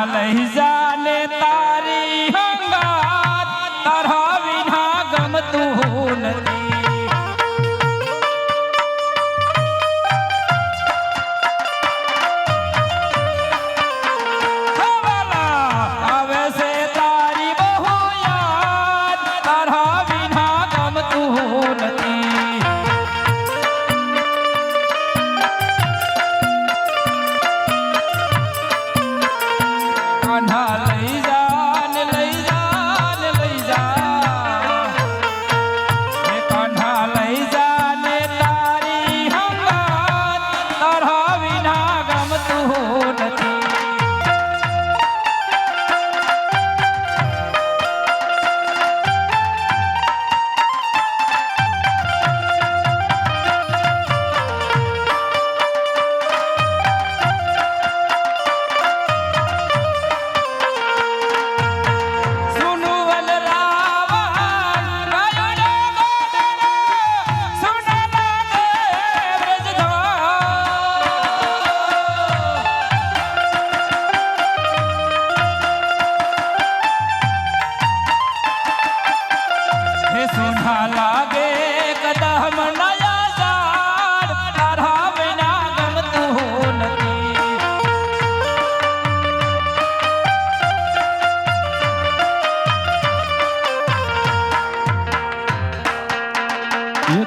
કાન્હા લઈ જા ને તારી હંગાત તારા વિના ગમતું નથી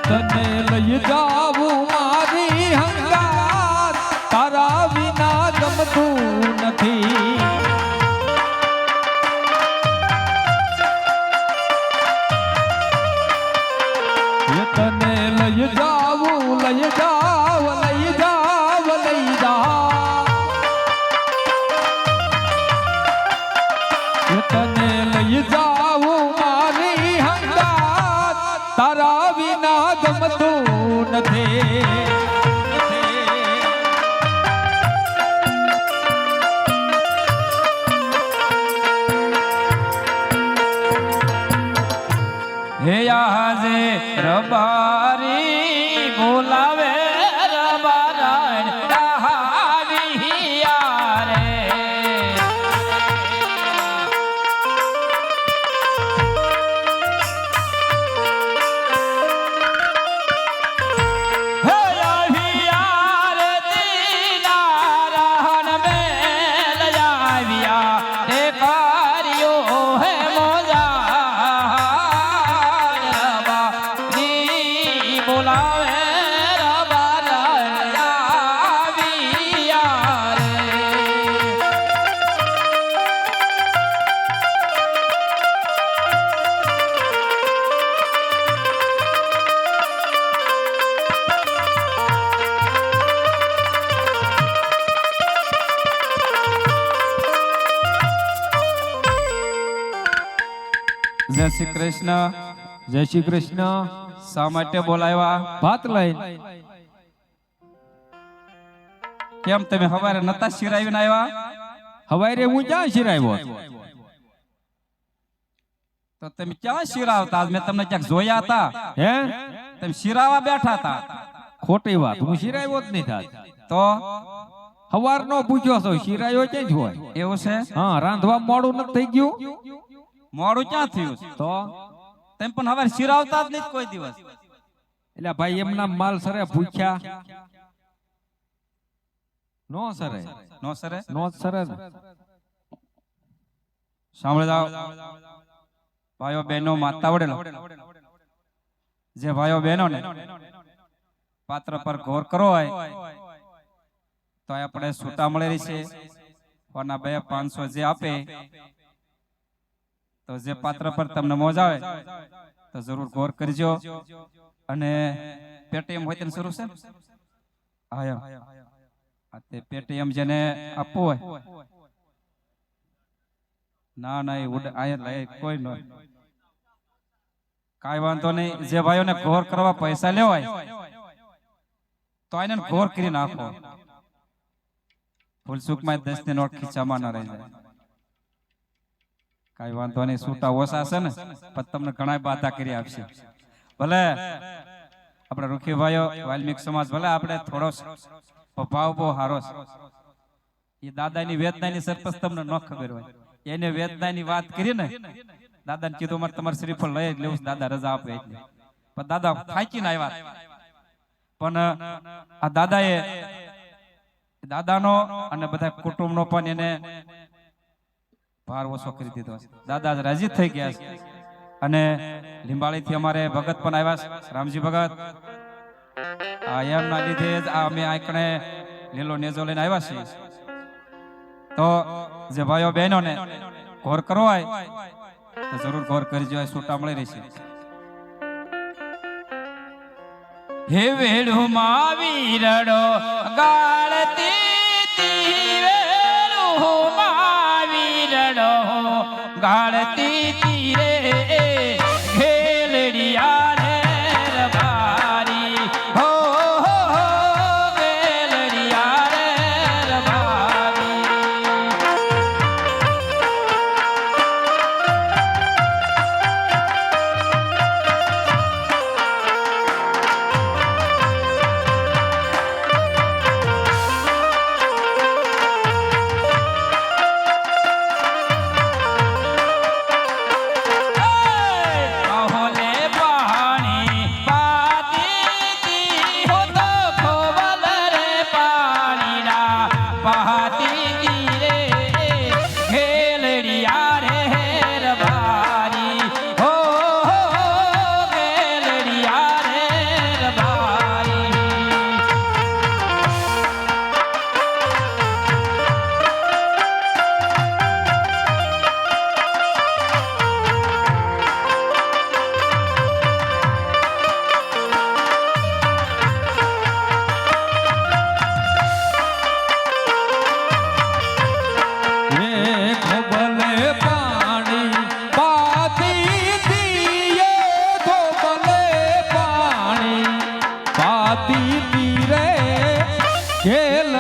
તને લઈ જાવું નથી. જય શ્રી કૃષ્ણ. જય શ્રી કૃષ્ણ. શા માટે બોલાવ્યા? ભાત લઈ કેમ તમે હવારે નતા શિરાવીને આવ્યા? હવારે હું ક્યાં શિરાવ્યો તો તમે ક્યાં શિરાવતા? મેં તમને ક્યાંક જોયા હતા. હે? તમે શિરાવા બેઠા હતા. ખોટી વાત. હું શિરાવ્યો જ નહીં થાય તો? હવારનો પૂછ્યો છો શિરાયો ક્યાં જ હોય? એવું છે? હા રાંધવા મોડું નથી થઈ ગયું? મોડું ક્યાં થયું? તો તેમ પણ હવે શિરાવતા જ નહીં કોઈ દિવસ. એટલે ભાઈ એમના માલ સરે ભૂખ્યા. નો સરે. નો સરે? નો સરે. સાંભળે જાઓ. ભાઈઓ બહેનો માતા વડેલો. જે ભાઈઓ બહેનો ને પાત્ર પર ગોર કરો હોય તો આપણે છૂટા મળેલી છે બે પાંચસો જે આપે તો જે પાત્ર પર તમને મોજ આવે, તો જરૂર ગોર કરજો. અને પેટીએમ હોય તેને શરૂ છે? તે પેટીએમ જેને આપવું હોય. ના ના, એ ઉડ આયા કોઈ ન કાંઈ વાંધો નહીં. જે ભાઈઓને ઘોર કરવા પૈસા લેવાય તો એને ઘોર કરી નાખો. ફૂલસુખમાં દસની નોટ ખીચામાં ન રહી જાય. કાંઈ વાંધો નહીં છૂટા ઓછા છે ને? પણ તમને ઘણા બાધા કરી આપશે. ભલે, આપણે રૂખીભાઈઓ વાલ્મિક સમાજ, ભલે આપણે થોડો ભાવ બહુ સારો એ દાદાની વેદનાની સરપંચ તમને ન ખબર હોય. એને વેદનાની વાત કરી ને, દાદાને કીધું મારે તમારે શ્રીફળ લઈ જ લેવું દાદા રજા આપે એટલે. પણ દાદા થાકીને આવ્યા. પણ, આ દાદાએ, દાદાનો અને બધા કુટુંબનો પણ એને ભાર ઓછો કરી દીધો દાદા રાજી થઈ ગયા છે. અને લીંબાળીથી અમારે ભગત પણ આવ્યા રામજી ભગત, આ એમના લીધે જ આ અમે આંકણે લીલો નેજો લઈને આવ્યા છીએ. તો જે ભાઈઓ બહેનો ને ઘોર કરવો હોય તો જરૂર ઘોર કરી જોઈએ છૂટા મળી રહેશે. હે વેડું માવીરડો ગાળતી તી વેડું ગાળતી તી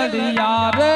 ઘેલડિયા રે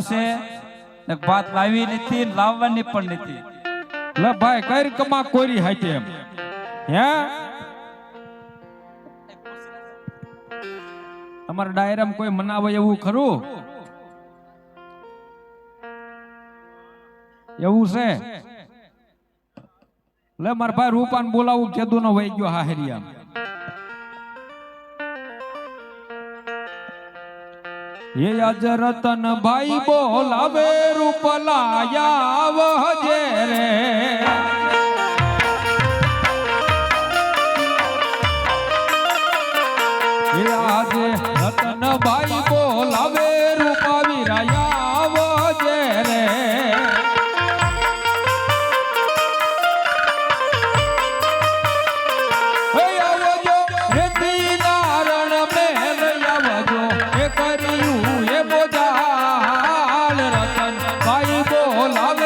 આવશે ને ભાત લાવી નથી, લાવવાની પણ નથી. લે ભાઈ, કઈ કમા કોરી હાચે એમ? હે? તમારા ડાયરામાં કોઈ મનાવે એવું ખરું? એવું છે? લે, મારા ભાઈ રૂપાન બોલાવું કેદુ નો વહી ગયો હાહરિયા એ આજ રતન ભાઈ બોલાવે રૂપલાયા વહજે રે. એ ભાઈ